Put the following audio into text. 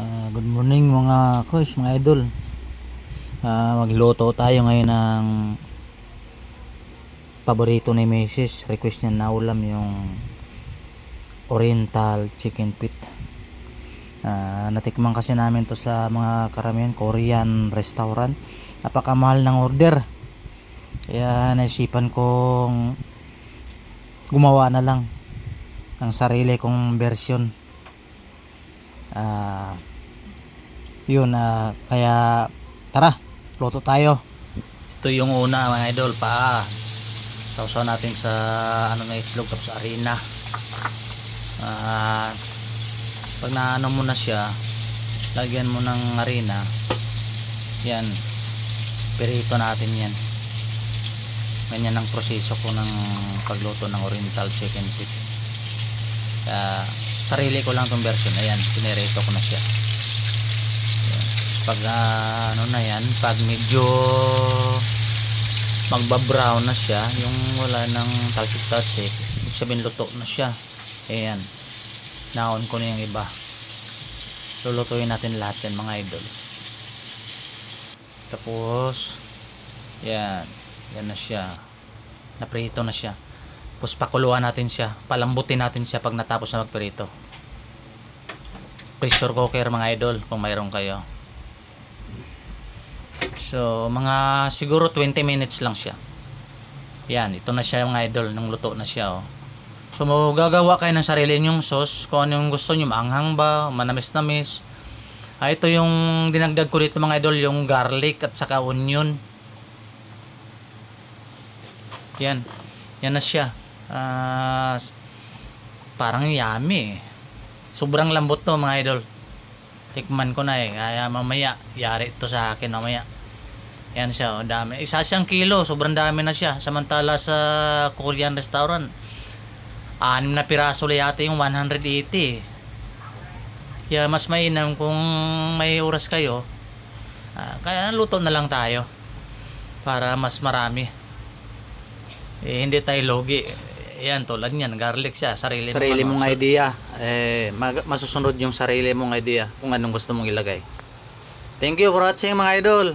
Ah, good morning mga kuys, mga idol. Ah, magluto tayo ngayon ng paborito ni Mrs. Request niya na ulam yung Oriental Chicken Pit. Ah, natikman kasi namin to sa mga karamihan Korean restaurant. Napakamahal ng order. Kaya naisipan kong gumawa na lang ng sarili kong version. Ah, yun ah, kaya tara luto tayo. Ito yung una mga idol pa sausaw natin sa ano na itlog tapos harina ah pag naano mo na siya lagyan mo ng harina yan perito natin yan. Ganyan ang proseso ko ng pagluto ng oriental chicken feet. Kaya sarili ko lang tong version. Ayan pinerito ko na siya. Pag ah, ano na yan pag medyo magba-brown na siya yung wala ng talsik-talsik ibig sabihin luto na siya. Ayan naon ko na yung iba. Lulutuin natin lahat yan mga idol. Tapos yan yan na siya. Naprito na siya. Tapos pakuluan natin siya palambutin natin siya pag natapos na magprito pressure cooker mga idol kung mayroon kayo So, mga siguro 20 minutes lang siya. Yan, ito na siya mga idol, nang luto na siya oh. So, gagawa kayo ng sarili ninyong sauce, kung ano yung gusto niyo, maanghang ba, manamis-namis. Ah, ito yung dinagdag ko dito mga idol, yung garlic at saka onion. Yan, yan na siya. S- parang yummy eh. Sobrang lambot to mga idol. Tikman ko na eh. Kaya mamaya, yari ito sa akin mamaya. Yan siya, oh, dami. Isa siyang kilo, sobrang dami na siya. Samantala sa Korean restaurant, anim na piraso lang yata yung 180. Kaya mas mainam kung may oras kayo. ah, kaya luto na lang tayo. Para mas marami. Eh, hindi tayo logi. Yan, tulad niyan, garlic siya. Sarili, sarili ano, mong so- idea. Eh mag- masusunod yung sarili mong idea kung anong gusto mong ilagay. Thank you for watching mga idol